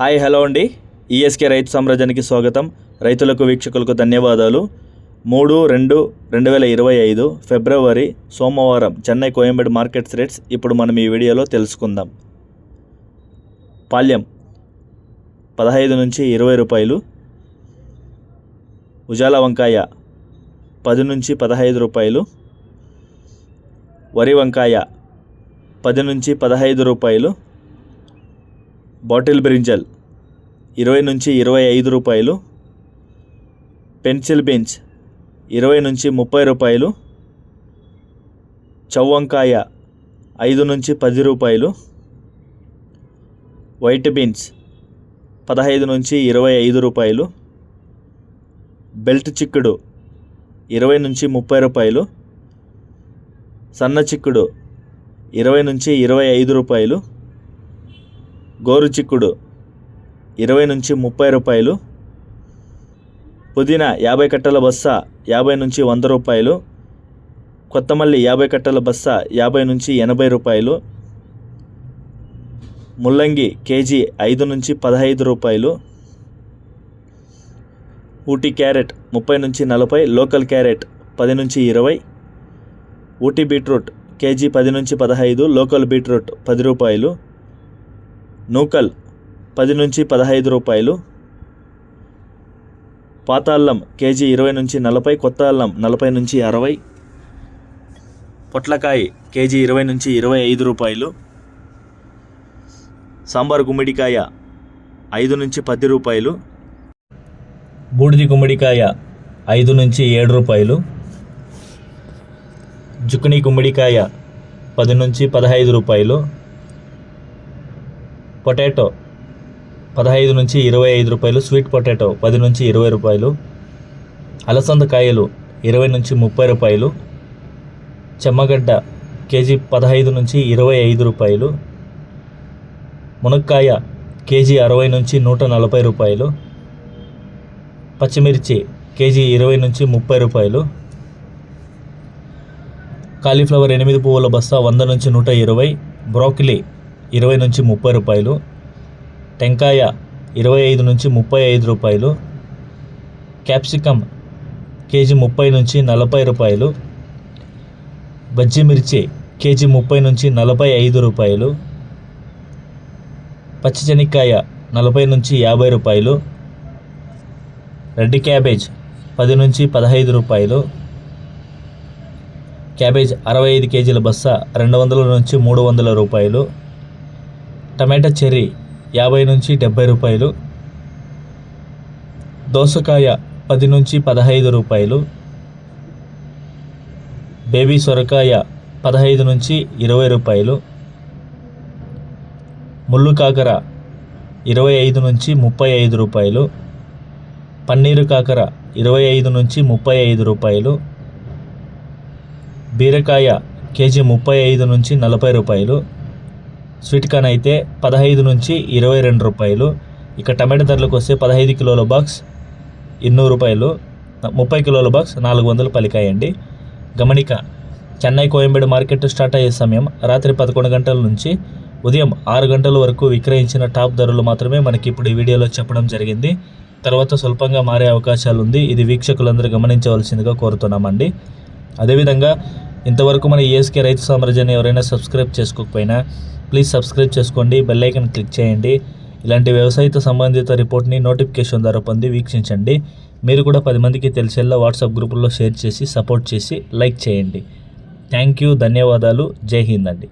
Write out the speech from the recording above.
Hi hello అండి. ESK రైతు సామ్రాజ్యానికి స్వాగతం. రైతులకు వీక్షకులకు ధన్యవాదాలు. మూడు రెండు రెండు వేల ఇరవై ఐదు ఫిబ్రవరి సోమవారం చెన్నై కోయంబేడు మార్కెట్స్ రేట్స్ ఇప్పుడు మనం ఈ వీడియోలో తెలుసుకుందాం. పాల్యం పదహైదు నుంచి ఇరవై రూపాయలు. ఉజాల వంకాయ పది నుంచి పదహైదు రూపాయలు. వరి వంకాయ పది నుంచి పదహైదు రూపాయలు. బాటిల్ బ్రింజల్ ఇరవై నుంచి ఇరవై ఐదు రూపాయలు. పెన్సిల్ బీన్స్ ఇరవై నుంచి ముప్పై రూపాయలు. చౌవంకాయ ఐదు నుంచి పది రూపాయలు. వైట్ బీన్స్ పదహైదు నుంచి ఇరవై ఐదు రూపాయలు. బెల్ట్ చిక్కుడు ఇరవై నుంచి ముప్పై రూపాయలు. సన్న చిక్కుడు ఇరవై నుంచి ఇరవై ఐదు రూపాయలు. గోరు చిక్కుడు ఇరవై నుంచి ముప్పై రూపాయలు. పుదీనా యాభై కట్టల బస్స యాభై నుంచి వంద రూపాయలు. కొత్తమల్లి యాభై కట్టల బస్స యాభై నుంచి ఎనభై రూపాయలు. ముల్లంగి కేజీ ఐదు నుంచి పదహైదు రూపాయలు. ఊటీ క్యారెట్ ముప్పై నుంచి నలభై. లోకల్ క్యారెట్ పది నుంచి ఇరవై. ఊటీ బీట్రూట్ కేజీ పది నుంచి పదహైదు. లోకల్ బీట్రూట్ పది రూపాయలు. నూకల్ పది నుంచి పదహైదు రూపాయలు. పాత అల్లం కేజీ ఇరవై నుంచి నలభై కొత్త అల్లం నలభై నుంచి అరవై. పొట్లకాయ కేజీ ఇరవై నుంచి ఇరవై ఐదు రూపాయలు. సాంబార్ గుమ్మడికాయ ఐదు నుంచి పది రూపాయలు. బూడిది గుమ్మడికాయ ఐదు నుంచి ఏడు రూపాయలు. జుకుని గుమ్మడికాయ పది నుంచి పదహైదు రూపాయలు. పొటాటో పదహైదు నుంచి ఇరవై ఐదు రూపాయలు స్వీట్ పొటాటో పది నుంచి ఇరవై రూపాయలు అలసంద కాయలు ఇరవై నుంచి ముప్పై రూపాయలు చెమ్మగడ్డ కేజీ పదహైదు నుంచి ఇరవై ఐదు రూపాయలు మునక్కాయ కేజీ అరవై నుంచి నూట నలభై రూపాయలు పచ్చిమిర్చి కేజీ ఇరవై నుంచి ముప్పై రూపాయలు కాలీఫ్లవర్ ఎనిమిది పువ్వుల బస్తా వంద నుంచి నూట ఇరవై బ్రోకలీ ఇరవై నుంచి ముప్పై రూపాయలు టెంకాయ ఇరవై ఐదు నుంచి ముప్పై ఐదు రూపాయలు క్యాప్సికమ్ కేజీ ముప్పై నుంచి నలభై రూపాయలు బజ్జి మిర్చి కేజీ ముప్పై నుంచి నలభై ఐదు రూపాయలు పచ్చిశనక్కాయ నలభై నుంచి యాభై రూపాయలు రెడ్ క్యాబేజ్ పది నుంచి పదహైదు రూపాయలు క్యాబేజ్ అరవై ఐదు కేజీల బస్స రెండు వందల నుంచి మూడు వందల రూపాయలు టమాటా చెర్రీ యాభై నుంచి డెబ్బై రూపాయలు దోసకాయ పది నుంచి పదహైదు రూపాయలు బేబీ సొరకాయ పదహైదు నుంచి ఇరవై రూపాయలు ముళ్ళు కాకర ఇరవై ఐదు నుంచి ముప్పై ఐదు రూపాయలు పన్నీరు కాకర ఇరవై ఐదు నుంచి ముప్పై ఐదు రూపాయలు బీరకాయ కేజీ ముప్పై ఐదు నుంచి నలభై రూపాయలు స్వీట్ కార్న్ అయితే పదహైదు నుంచి ఇరవై రెండు రూపాయలు. ఇక టమాటా ధరలకు వస్తే పదహైదు కిలోల బాక్స్ ఎన్నూరు రూపాయలు. ముప్పై కిలోల బాక్స్ నాలుగు వందలు పలికాయండి. గమనిక చెన్నై కోయంబేడు మార్కెట్ స్టార్ట్ అయ్యే సమయం రాత్రి పదకొండు గంటల నుంచి ఉదయం ఆరు గంటల వరకు విక్రయించిన టాప్ ధరలు మాత్రమే మనకి ఇప్పుడు ఈ వీడియోలో చెప్పడం జరిగింది. తర్వాత స్వల్పంగా మారే అవకాశాలు ఉంది ఇది వీక్షకులందరూ గమనించవలసిందిగా కోరుతున్నామండి. అదేవిధంగా ఇంతవరకు మన ఏఎస్కే రైతు సామ్రాజ్యాన్ని ఎవరైనా సబ్స్క్రైబ్ చేసుకోకపోయినా ప్లీజ్ సబ్స్క్రైబ్ చేసుకోండి బెల్ ఐకన్ క్లిక్ చేయండి. ఇలాంటి వ్యవసాయతో సంబంధిత రిపోర్ట్ని నోటిఫికేషన్ ద్వారా పొంది వీక్షించండి. మీరు కూడా పది మందికి తెలిసేలా వాట్సాప్ గ్రూపుల్లో షేర్ చేసి సపోర్ట్ చేసి లైక్ చేయండి. థ్యాంక్ యూ ధన్యవాదాలు. జై హింద్ అండి.